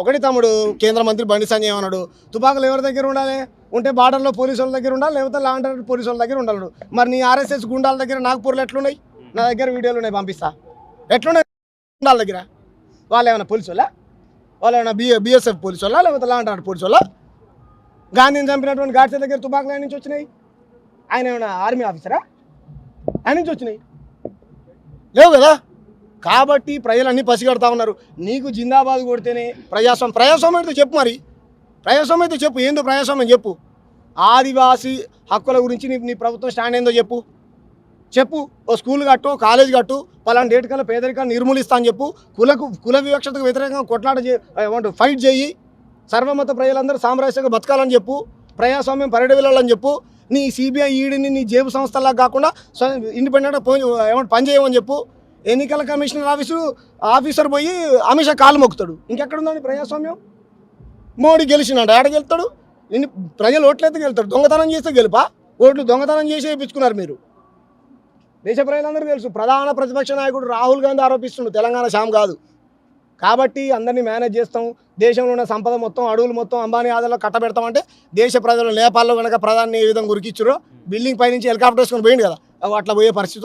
ఒకటి తమ్ముడు కేంద్ర మంత్రి బండి సంజయ్ అన్నాడు తుపాకులు ఎవరి దగ్గర ఉండాలి? ఉంటే బార్డర్లో పోలీసు వాళ్ళ దగ్గర ఉండాలి? లేకపోతే లా అండ్ పోలీసు వాళ్ళ దగ్గర ఉండాలడు మరి నీ ఆర్ఎస్ఎస్ గుండాల దగ్గర నాగపూర్లో ఎట్లున్నాయి? నా దగ్గర వీడియోలు ఉన్నాయి పంపిస్తా. ఎట్లున్నాయి గుండాల దగ్గర? వాళ్ళు ఏమైనా పోలీసు వాళ్ళ? వాళ్ళు ఏమైనా బిఏ బిఎస్ఎఫ్ పోలీసు వాళ్ళ? లేకపోతే లా అండ్ పోలీసు వాళ్ళ? గాంధీని చంపినటువంటి గాడ్సే దగ్గర తుపాకులు ఆయన నుంచి వచ్చినాయి? ఆయన ఏమైనా ఆర్మీ ఆఫీసరా ఆయన నుంచి వచ్చినాయి? లేవు కదా? కాబట్టి ప్రజలన్నీ పసిగడతా ఉన్నారు. నీకు జిందాబాద్ కొడితేనే ప్రజాస్వామ్యం. ప్రజాస్వామ్యం అయితే చెప్పు మరి. ప్రజాస్వామ్యం అయితే చెప్పు. ఏందో ప్రజాస్వామ్యం చెప్పు. ఆదివాసీ హక్కుల గురించి నీ నీ ప్రభుత్వం స్టాండ్ ఏందో చెప్పు. చెప్పు. ఓ స్కూల్ కట్టు కాలేజ్ కట్టు పలానా డేట్ కల్లా పేదరికాన్ని నిర్మూలిస్తా అని చెప్పు. కులకు కుల వివక్షతకు వ్యతిరేకంగా కొట్లాట ఏమంటారు ఫైట్ చేయి. సర్వమత ప్రజలందరూ సామరస్యంగా బతకాలని చెప్పు. ప్రజాస్వామ్యం పరిడి వెళ్ళాలని చెప్పు. నీ సిబిఐ ఈడీని నీ జేబు సంస్థలా కాకుండా ఇండిపెండెంట్గా పోయి ఏమంటే పని చేయమని చెప్పు. ఎన్నికల కమిషనర్ ఆఫీసు ఆఫీసర్ పోయి అమిత్ షా కాలు మొక్కుతాడు. ఇంకెక్కడుందండి ప్రజాస్వామ్యం? మోడీ గెలిచినాడు? ఆడ గెలుతాడు? ఇన్ని ప్రజలు ఓట్లయితే గెలుతాడు దొంగతనం చేస్తే గెలుపా? ఓట్లు దొంగతనం చేసి వేయించుకున్నారు మీరు. దేశ ప్రజలందరూ తెలుసు ప్రధాన ప్రతిపక్ష నాయకుడు రాహుల్ గాంధీ ఆరోపిస్తుండు తెలంగాణ శామ్ కాదు. కాబట్టి అందరినీ మేనేజ్ చేస్తాం. దేశంలో ఉన్న సంపద మొత్తం అడవులు మొత్తం అంబానీ ఆదాలో కట్టబెడతామంటే దేశ ప్రజలు నేపాల్లో కనుక ప్రధాని ఏ విధంగా ఉరికిచ్చారో బిల్డింగ్ పైనుంచి హెలికాప్టర్ వేసుకొని పోయింది కదా. అట్లా పోయే పరిస్థితి